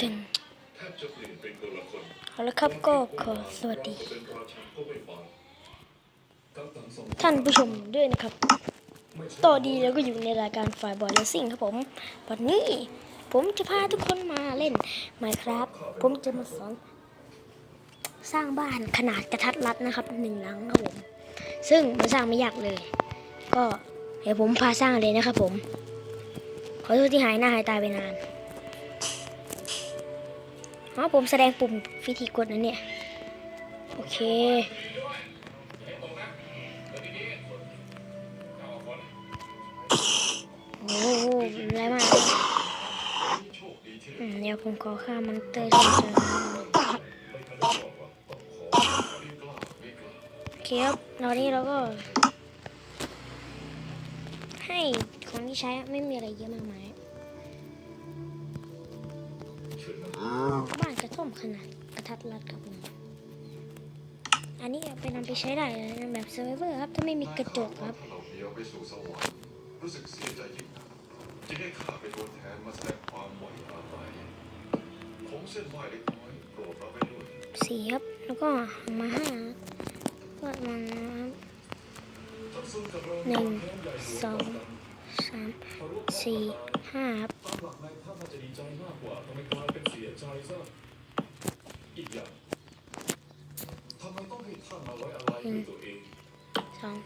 ตึงเอาละครับก็ขอสวัสดี ท่านผู้ชมด้วยนะครับตอนดีแล้วก็อยู่ในรายการฝ่ายบอยเลสซิ่งครับผม วันนี้ผมจะพาทุกคนมาเล่น Minecraft ผมจะมาสอนสร้างบ้านขนาดกระทัดรัดนะครับหนึ่งหลังครับผม ซึ่งมันสร้างไม่ยากเลย ก็เดี๋ยวผมพาสร้างเลยนะครับผม ขอโทษที่หายหน้าหายตาไปนาน อ๋อผมแสดงปุ่มวิธีกดนะเนี่ย โอเค โอ้โหอะไรมากอืมเดี๋ยวผมขอฆ่ามอนเตอร์เจอโอเคครับตอนนี้เราก็ ให้ของที่ใช้ไม่มีอะไรเยอะมากมาย บ้านกระท่อมขนาดกระทัดรัดครับผมอันนี้เอาไปนำไปใช้ได้เลยนะแบบเซอร์ไวเวอร์ครับ ถ้าไม่มีกระจกครับถ้าเราเดียวไปสู่สวรรค์รู้สึกเสียใจยิ่งนักจึงให้ข้าเป็นตัวแทนมาแสดงความไว้อาลัยของเส้นไหว้เล็กน้อยโปรดรับไว้ด้วยสี่ครับ แล้วก็หางมาห้าก็มานะครับท่านทรงกำลังหนึ่งสองสามสี่ห้าครับตาม หลักนายท่านน่าจะดีใจมากกว่าทำไมกลายเป็นเสียใจซะอีกอย่างทำไมต้องให้ท่านมาไว้อะไรด้วยตัวเองสอง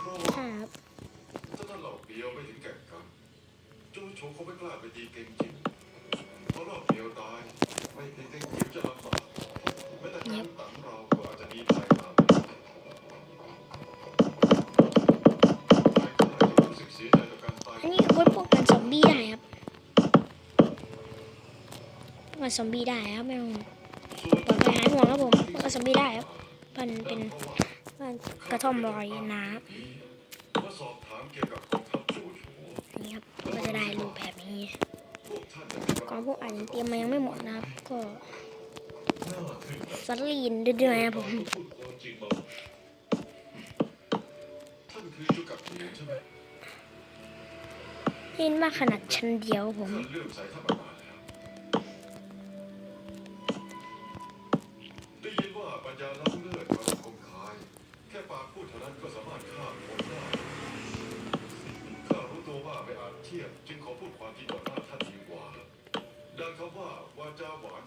เพราะห้าครับถ้าท่านเหล่าเดียวไม่ถึงแก่กรรมโจโฉคงไม่กล้าไปตีเก่งจริงเพราะรอบเดียวตายไม่เพียงแต่จิ๋วจะลำบากแม้แต่การตังเราก็อาจจะดีใจ ซอมบี้ได้ครับไม่ต้องส่วปลอดภัยหายห่วงครับผมป้องกันซอมบี้ได้ครับมันเป็นบ้านกระท่อมลอยน้ำนี่ครับก็จะได้รูปแบบนี้กองพวกอ่านเตรียมมายังไม่หมดนะครับ ก็น่าทึ่งนะสลีนเดือยๆครับผมพูดความจริงมาท่านคือจุกับเทียนใช่ไหมเล่นมากขนาดชั้นเดียวผม ปากพูดเท่านั้นก็สามารถฆ่าคนได้ข้ารู้ตัวว่าไม่อาจเทียบจึงขอพูดความจริงต่อหน้าท่านดีกว่าดังคำว่าวาจาหวาน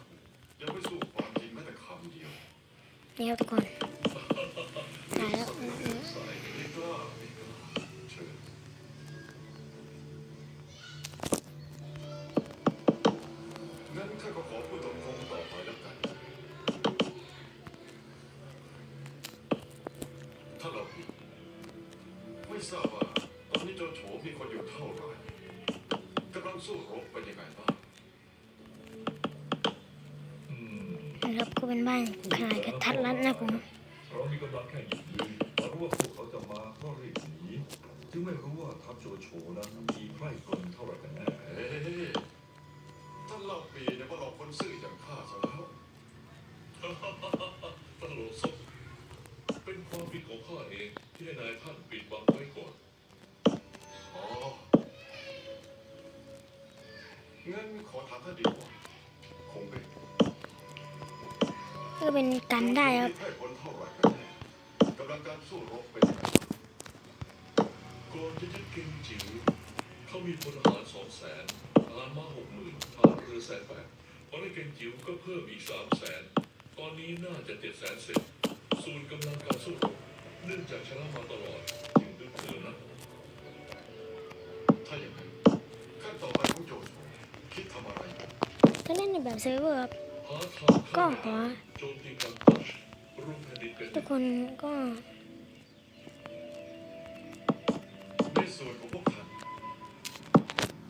ยังไม่สู้ความจริงแม้แต่คำเดียวนี่ครับทุกคนตายแล้วใส่ไม่กล้าไม่กล้าเชิญงั้นข้าก็ขอพูดตรงๆต่อ คนอยู่เท่าไหร่กำลังสู้รบเป็นยังไงบ้างอืมนะครับก็เป็นบ้านขนาดกระทัดรัดนะผมเรามีกำลังแค่หยิบยืนมารู้ว่าพวกเขาจะมาเพราะรีบหนีจึงไม่รู้ว่าทัพโจโฉนั้นมีไพร่พลเท่าไหร่กันแน่เฮ้ยท่านเล่าปีเนี่ยว่าหลอกคนซื่ออย่างข้าซะ ก็เป็นกันได้ครับมีไพร่พลเท่าไหร่กันแน่กำลังการสู้รบเป็นไงก่อนจะยึดเกงจิ๋วเขามีพลทหารสองแสนทหารมาหกหมื่นทหารเรือแสนแปดพอได้เกงจิ๋วก็เพิ่มอีกสามแสนตอนนี้น่าจะเจ็ดแสนเศษส่วนกำลังการสู้รบเนื่องจากชนะมาตลอดจึงดึกเตือนนะถ้าอย่างนั้นขั้นต่อไปของโจทำอะไร ถ้าเล่นในแบบเซิร์ฟเวอร์ก็ขอทุกคนก็ในส่วนของพวกท่าน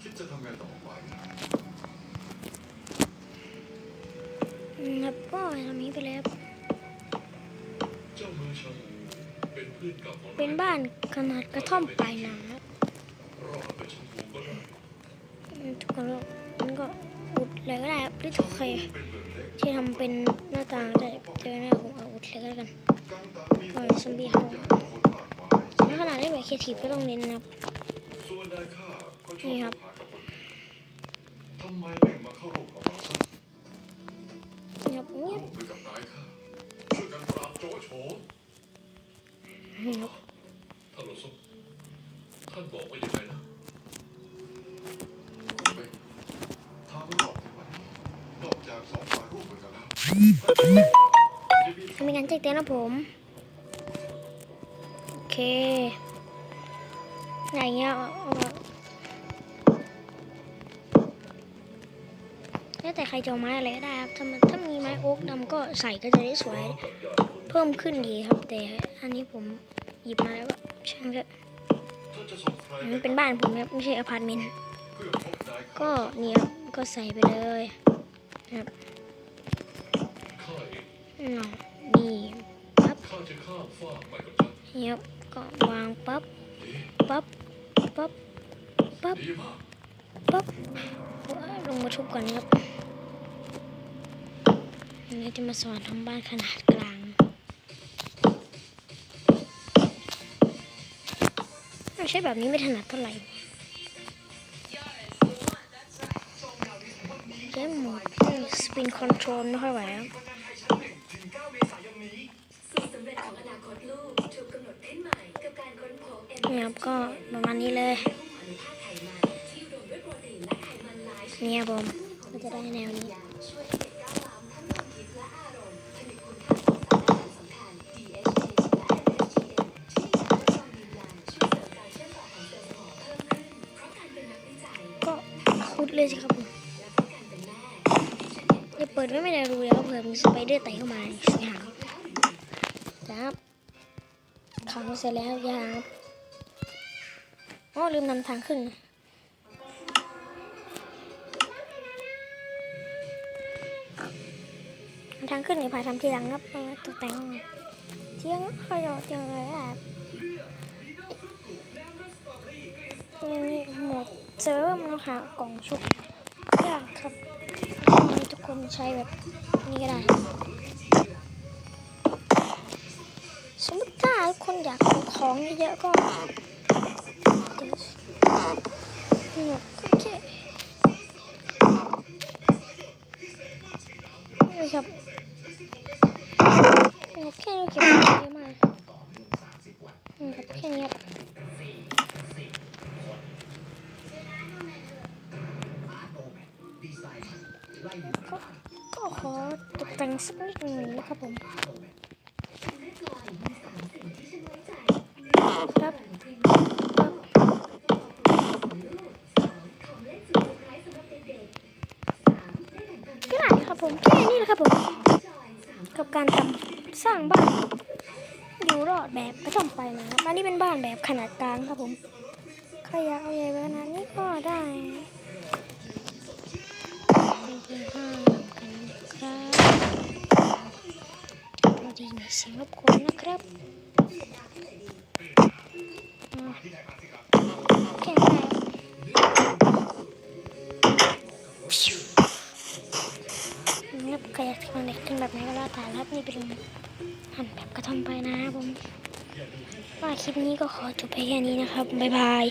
คิดจะทำงานต่อไปครับก็ทำนี้ไปเลยครับเจ้ามือชาบูเป็นพื่อนกับเป็นบ้านขนาดกระท่อมปลายน้ำครับรอดไปชาบูก็ได้ทุกคนก็ มันก็อุดเลยก็ได้ครับหรือโอเคที่ทำเป็นหน้าต่างแต่เจอหน้าผมเอาอุดเลยก็แล้วกันกังตออซอมบี้เข้านในมาขนาดเล่นแบบครีเอทีฟก็ต้องเน้นนะครับนี่ครับนอื่นทำไมไม่มาเข้าร่วมกับเงียบเงียบร่วมมือกับนายข้าช่วยกันปราบโจโฉเงียบท่านโลซุท่านบอกว่ายังไงนะ ไม่ทางรอดที่วันนี้นอกจากสองฝ่ายร่วม มือกันแล้วจะมีทำงานแจ้งเตือนนะผม โอเคอย่างเงี้ยแล้วแต่ใครจะไม้อะไรก็ได้ครับ ถ้ามันถ้ามีไม้โอ๊กดำก็ใส่ก็จะได้สวย เพิ่มขึ้นดีครับ แต่อันนี้ผมหยิบมาแล้วก็ช่างเถอะมันเป็นบ้านผมครับไม่ใช่อพาร์ตเมนต์ก็เนี่ยก็ใส่ไปเลยข้าเองอืมนี่ปั๊บข้าะข้ามฟากไปกับท่านเนี่ยครับก็วางปั๊บปั๊บปั๊บปั๊บปั๊บลงมาทุบก่อนนะครับนนี้จะมาสอนทำบ้านขนาดกลางไม่ใช่แบบนี้ไม่ถนัดเท่าไหร่เกมหมดสปินคอนโทรลไม่ค่อยไหวครับ สูตรสำเร็จของอนาคตลูกถูกกำหนดขึ้นใหม่กับการค้นพบเนี่ยครับก็ประมาณนี้เลยหุ้มห่อในธาตุไขมันที่อุดมด้วยโปรตีนและไขมันไลฟ์เนี่ยผมก็จะได้แนวนี้ช่วยให้เด็กก้าวล้ำทั้งความคิดและอารมณ์ผลิตคุณค่าของสารอาหารสำคัญ DHA และ MSGM ที่มีการทดลองยืนยันช่วยเสริมการเชื่อมต่อของเซลล์สมองเพิ่มขึ้นเพราะการเป็นนักวิจัยก็คุดเลยสิครับผมและเพราะการเป็นแม่ที่ฉันเห็นอย่าเปิดไว้ไม่ได้รู้แล้วเผื่อมีสไปเดอร์ไต่เข้ามาช่วยหาง ครับขังเสร็จแล้วยางอ๋อลืมนำทางขึ้น ทางขึ้นนี่พาทำทีหลังครับเอาไว้ตกแต่งเที่ยงคอยเอาเที่ยงเลยอะนี่หมดเซิร์ฟนะคะกล่องชุบยากครับมีทุกคนใช้แบบนี้ก็ได้ คนอยากเอของเยอะๆก็นี่แบบโอเคนี่ครับนี่แค่นี้เก็บเยอะมากนี่ครับแค่นี้ครับก็ก็ขอตกแต่งสักนิดหนึ่งนะครับผม แม่กลอยมีสามสิ่งที่ฉันไว้ใจ ครับ ของเล่นสุดเซอร์ไพรส์สำหรับเด็กๆสามได้แบ่งปัน ก็ได้ครับผมแค่นี้แหละครับผมกับการทำสร้างบ้านอยู่รอดแบบกระท่อมไปลายนะครับอันนี้เป็นบ้านแบบขนาดกลางครับผมใครอยากเอาใหญ่ขนาดนี้ก็ได้เป็นห้างกันครับเราดีมีเสียงรบกวนนะครับแค่ไหน งับใครอยากทำเด็กขึ้นแบบไหนก็แล้วแต่ครับนี่เป็นหั่นแบบกระท่อมไปนะผมว่าคลิปนี้ก็ขอจบไปแค่นี้นะครับ บ๊ายบาย